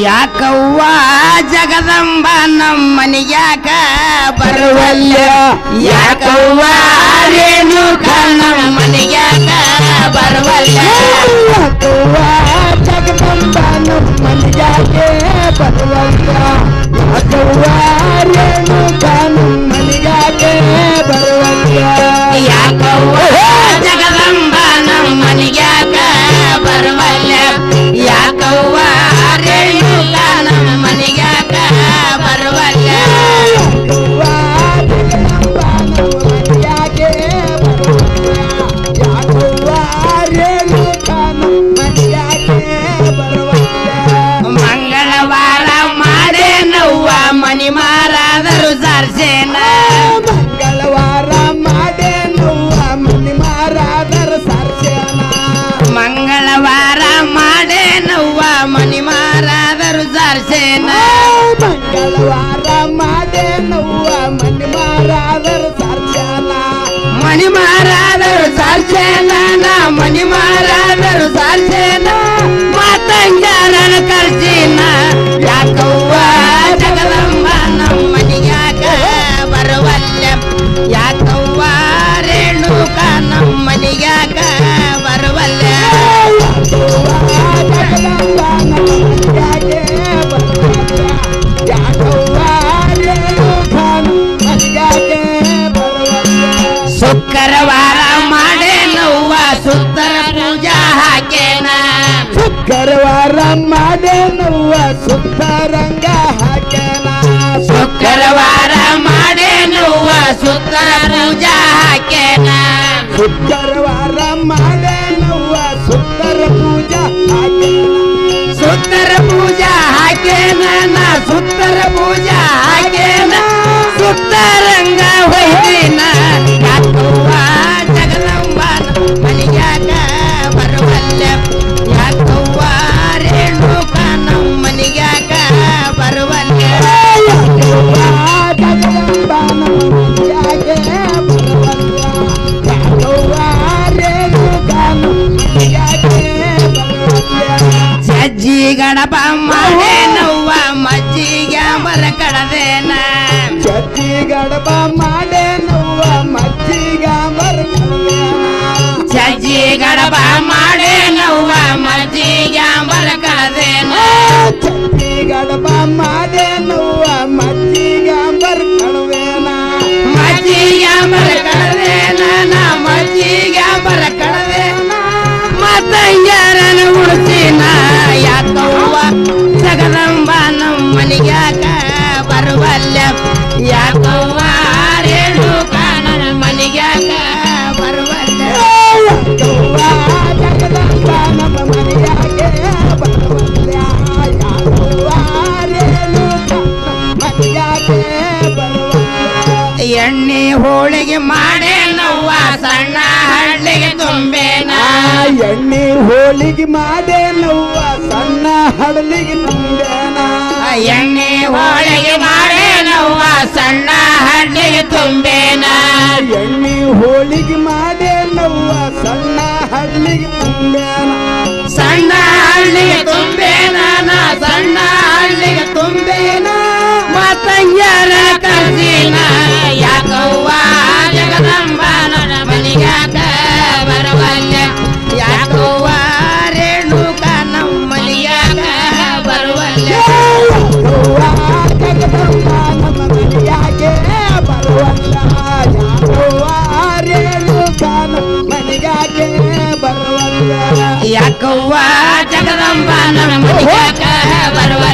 ಯಾಕವ್ವ ಜಗದಂಬ ನಮ್ಮ ಯಾಕ ಬರುವಲ್ಲ ಯಾಕವ್ವ ರೇಣುಕ ನಮ್ಮ ಯಾಕ ಬರುವಲ್ಲ ಯಾಕವ್ವ ಜಗದಂಬ ನಮ್ಮನಿಯಾಗೆ ಬರುವಲ್ಲ ಯಾಕವ್ವ ರೇಣುಕ ನಮ್ಮನಿಯಾಗೆ ಬರುವಲ್ಲ ಯಾಕವ್ವ ಸಾರ್ಸೇನ ಮಂಗಳವಾರ ಮಾಡೇ ನೋವ ಮನಿ ಮಾರಾದರು ಸರ್ಜನ ಮನಿ ಮಾರಾದರು ಸಾರ್ಸೇನ? ನಾ ಮನಿ ಮಾರಾದರು ಸಾರ್ಸೇನ? ಮಾತಂಗಾರನ ಕರ್ಜಿನ ಯಾಕವ್ವ ಜಗದಂಬ ನಮ್ಮ ಮನಿಯಾಗ ಬರುವಲ್ಲ? ಯಾಕವ್ವ ರೇಣುಕ ನಮ್ಮ ಮನಿಯಾಗ ಶುಕ್ರವಾರ ಮಾಡೇ ನೋವ ಸುತ್ತರಂಗ ಹಾಕ್ಯಾನ? ಶುಕ್ರವಾರ ಮಾಡೇನವ್ವ? ಸುತ್ತ ಪೂಜಾ ಹಾಕೇನ ಶುಕ್ರವಾರ ಮಾಡೇ ನೋವ ಸುತ್ತರ ಪೂಜಾ ಹಾಕೇನ ಸುತ್ತರ ಪೂಜಾ ಹಾಕೇನ ಸುತ್ತರ ಪೂಜಾ ಹಾಕೇನ ಸುತ್ತರಂಗ ಹೊಯ್ದಿನ ಗಣಪ ಮಾಡೇನವ್ವ ಮಜ್ಜಿಗೆ ಮರ ಕಡದೇನ. ಚಟ್ಟಿ ಗಣಪ ಮಾಡೇ ನೋವ ಮಜ್ಜಿಗ ಕಡದೇನ. ಚಜ್ಜಿ ಗಣಪ ಮಾಡೇನವ್ವ ಹೋಳಿಗೆ ಮಾಡೇನವ್ವ ಸಣ್ಣ ಹಳ್ಳಿಗೆ ತುಂಬೇನ. ಎಣ್ಣೆ ಹೋಳಿಗೆ ಮಾಡೇ ನೋವ ಸಣ್ಣ ಹಳ್ಳಿಗೆ ತುಂಬೇನ. ಎಣ್ಣೆ ಹೋಳಿಗೆ ಮಾಡೇನವ್ವ ಸಣ್ಣ ಹಳ್ಳಿಗೆ ತುಂಬೇನ. ಎಣ್ಣೆ ಹೋಳಿಗೆ ಮಾಡೇ ನೋವ ಸಣ್ಣ ಹಳ್ಳಿಗೆ ತುಂಬೇನ. ಸಣ್ಣ ಹಳ್ಳಿಗೆ ತುಂಬೇನ ಸಣ್ಣ ಹಳ್ಳಿಗೆ ತುಂಬೇನ. ಮತ್ತಂಗ್ಯಾರ Yakuwa, Jagadamba, Namuka, Barwa.